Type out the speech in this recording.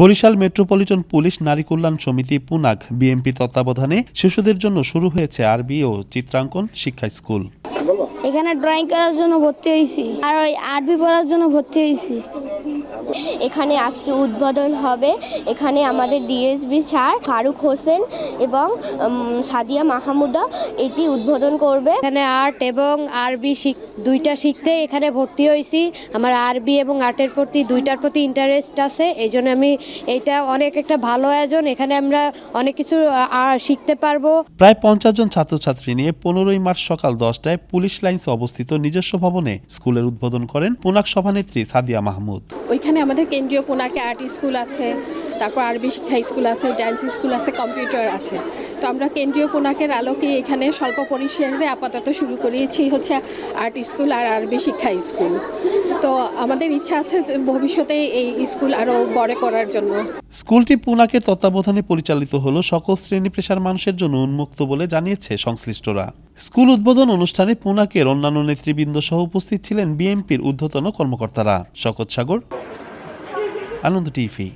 Barishal metropolitan police নারী কল্যাণ সমিতি পুনাক বিএমপির তত্ত্বাবধানে শিশুদের জন্য শুরু হয়েছে আরবি ও চিত্রাঙ্কন শিক্ষা স্কুল। এখানে ড্রয়িং করার জন্য ভর্তি হয়েছি। আর ওই আরবি পড়ার জন্য ভর্তি হয়েছি। এখানে আজকে উদ্বোধন হবে। এখানে আমাদের ডিএসবি স্যার ফারুক হোসেন এবং সাদিয়া মাহমুদা এটি উদ্বোধন করবে। এখানে আর্ট এবং আরবি শিখ দুইটা শিখতে এখানে ভর্তি হয়েছি। আমার আরবি এবং আর্টের প্রতি দুইটার প্রতি ইন্টারেস্ট আছে। এই জন্য আমি এটা অনেক একটা ভালো আয়োজন। এখানে আমরা অনেক কিছু শিখতে পারব। প্রায় পঞ্চাশ জন ছাত্রছাত্রী নিয়ে পনেরোই মার্চ সকাল দশটায় পুলিশ লাইন্স অবস্থিত নিজস্ব ভবনে স্কুলের উদ্বোধন করেন পুনাক সভানেত্রী সাদিয়া মাহমুদ। ওইখানে আমাদের কেন্দ্রীয় পোনাকে আর্ট স্কুল আছে, তারপর আরবি শিক্ষা স্কুল আছে, ডান্স স্কুল আছে, কম্পিউটার আছে। তো আমরা কেন্দ্রীয় পোনাকের আলোকে এখানে স্বল্প পরিসরে আপাতত শুরু করিয়েছি হচ্ছে আর্ট স্কুল আর আরবি শিক্ষা স্কুল। তো আমাদের ইচ্ছা আছে ভবিষ্যতে এই স্কুল আরও বড় করার জন্য। স্কুলটি পুনাকের তত্ত্বাবধানে পরিচালিত হলো সকল শ্রেণি পেশার মানুষের জন্য উন্মুক্ত বলে জানিয়েছে সংশ্লিষ্টরা। স্কুল উদ্বোধন অনুষ্ঠানে পুনাকের অন্যান্য নেতৃবৃন্দ সহ উপস্থিত ছিলেন বিএনপির ঊর্ধ্বতন কর্মকর্তারা। শকত সাগর I Alon the TV.